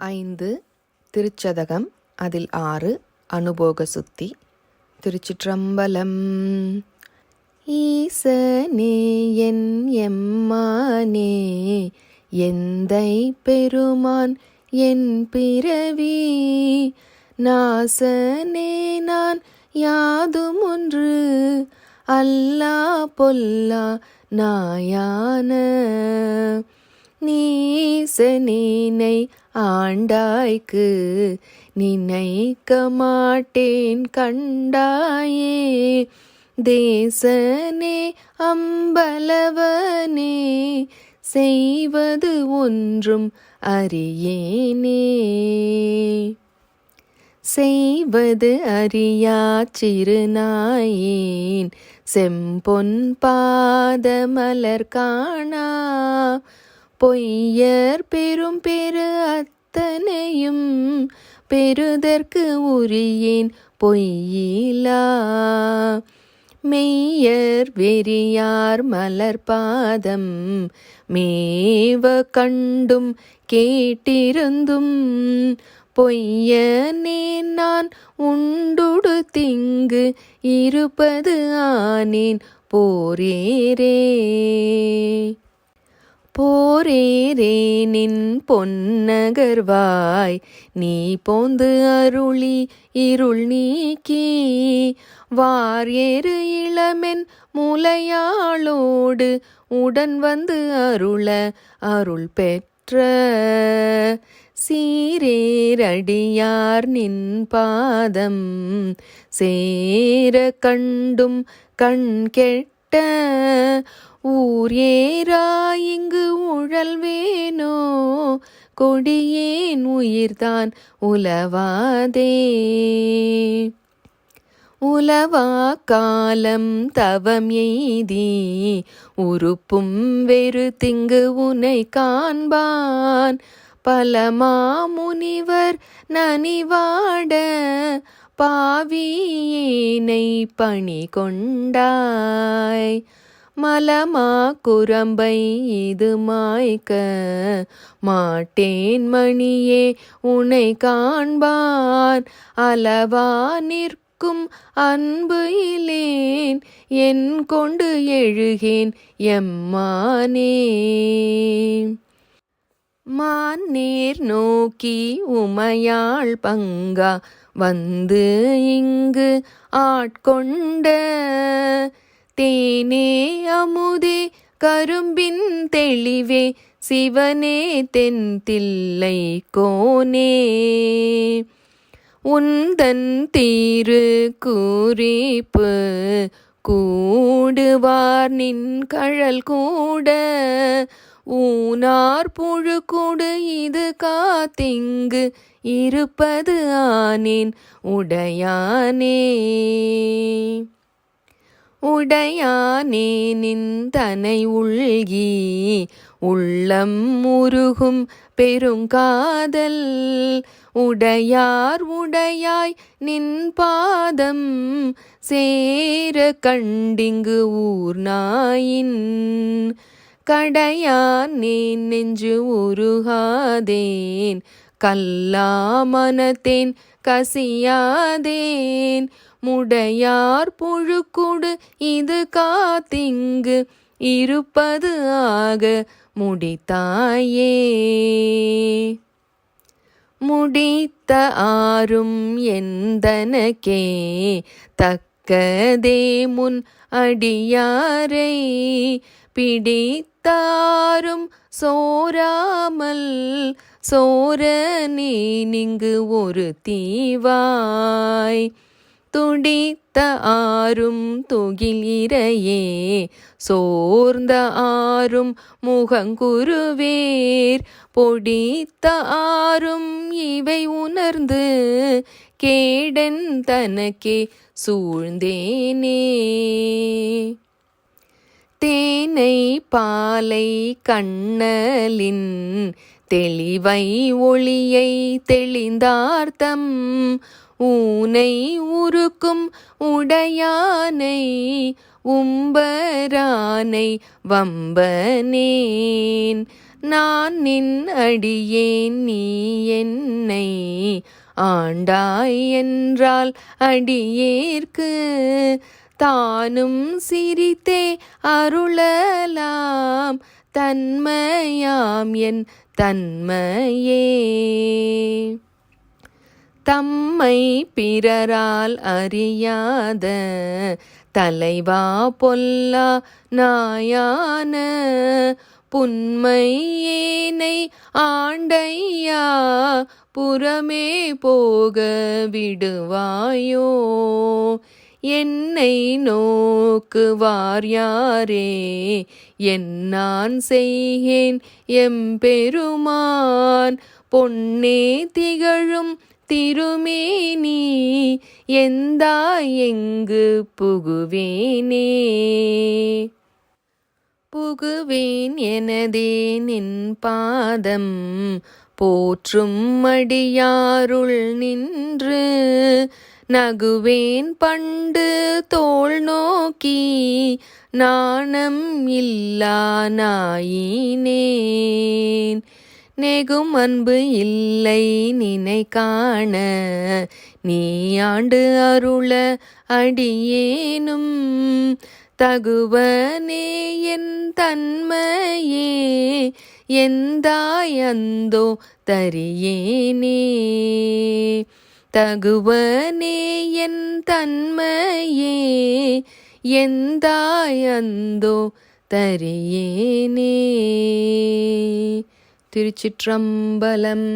ஐந்து திருச்சதகம் அதில் ஆறு அனுபோக சுத்தி திருச்சிற்றம்பலம். ஈசனே என் எம்மானே எந்தை பெருமான் என் பிறவி. நாசனே நான் யாதும் ஒன்று அல்லா பொல்லா நாயான. நீசனீனை ஆண்டாய்க்கு நினைக்க மாட்டேன் கண்டாயே. தேசனே அம்பலவனே செய்வது ஒன்றும் அறியேனே. செய்வது அறியா சிறுநாயேன் செம்பொன் பாதமலர் காணா. பொய்யர் பெரும் பெரு அத்தனையும் பெறுதற்கு உரியேன் பொய்யிலா. மெய்யர் வெறியார் மலர்பாதம் மேவ கண்டும் கேட்டிருந்தும் பொய்யனே நான் உண்டுடு திங்கு இருப்பது ஆனேன் போரேரே. போரேரே நின் பொன்னகர்வாய். நீ போந்து அருளி இருள் நீக்கி. வார் ஏறு இளமென் முலையாளோடு உடன் வந்து அருள அருள் பெற்ற. சீரேரடியார் நின் பாதம் சேர கண்டும் கண் கெட்ட. ஊர் ஏறா கொடியேன் உயிர்தான் உலவாதே. உலவா காலம் தவம் எய்தி உறுப்பும் வெறு திங்கு உனை காண்பான். பல மாமுனிவர் நனிவாட பாவியேனை பணி கொண்டாய் மலமா குரம்பை இது மாய்க்க மாட்டேன் மணியே உனை காண்பான். அளவா நிற்கும் அன்பு இலேன் என் கொண்டு எழுகேன் எம்மானே. மான் நேர் நோக்கி உமையாள் பங்கா வந்து இங்கு ஆட்கொண்ட தேனே அமுதே கரும்பின் தெளிவே சிவனே தென்தில்லை கோனே. உந்தன் தீரு கூறிப்பு கூடுவார் நின் கழல் கூட. ஊனார் புழு கூடு இது காத்திங்கு இருப்பது ஆனேன் உடையானே. உடையானே நின்றனை உள்கி உள்ளம் முருகும் பெருங்காதல். உடையார் உடையாய் நின் பாதம் சேர கண்டிங்கு ஊர் நாயின். கடையான் நேன் நெஞ்சு உருகாதேன் கல்லா மனத்தேன் கசியாதேன். முடையார் புழுக்குடு இது காத்திங்கு இருப்பது ஆக முடித்தாயே. முடித்த ஆறும் எந்தனக்கே தக்கதே முன் அடியாரை. பிடித்தாரும் சோராமல் சோர நீ நிங்கு ஒரு தீவாய். துடித்த ஆறும் துகில் இரையே சோர்ந்த ஆறும் முகங்குருவேர். பொடித்த ஆறும் இவை உணர்ந்து கேடன் தனக்கே சூழ்ந்தேனே. தேனை பாலை கண்ணலின் தெளிவை ஒளியை தெளிந்தார்த்தம். ஊனை உருக்கும் உடையானை உம்பரானை வம்பனேன். நான் நின் அடியேன் நீ என்னை ஆண்டாய் என்றால் அடியேற்கு. தானும் சிரித்தே அருளலாம் தன்மையாம் என் தன்மையே. தம்மை பிறரால் அறியாத தலைவா பொல்லா நாயான புன்மையேனை ஆண்டையா புறமே போக விடுவாயோ. என்னை நோக்குவார் யாரே? என்னான் செய்கேன் எம்பெருமான். பொன்னே திகழும் திருமேனி எந்தா எங்கு புகுவேனே? புகுவேன் எனதே நின் பாதம் போற்றும் அடியாருள் நின்று நகுவேன் பண்டு தோல் நோக்கி நாணம் இல்லா நாயினேன். நெகும் அன்பு இல்லை நினை காண நீ ஆண்டு அருள அடியேனும். தகுவனே என் தன்மையே எந்தாயந்தோ தரியேனே. தகுவனே என் தன்மையே எந்தாயந்தோ தரியேனே. திருச்சிற்றம்பலம்.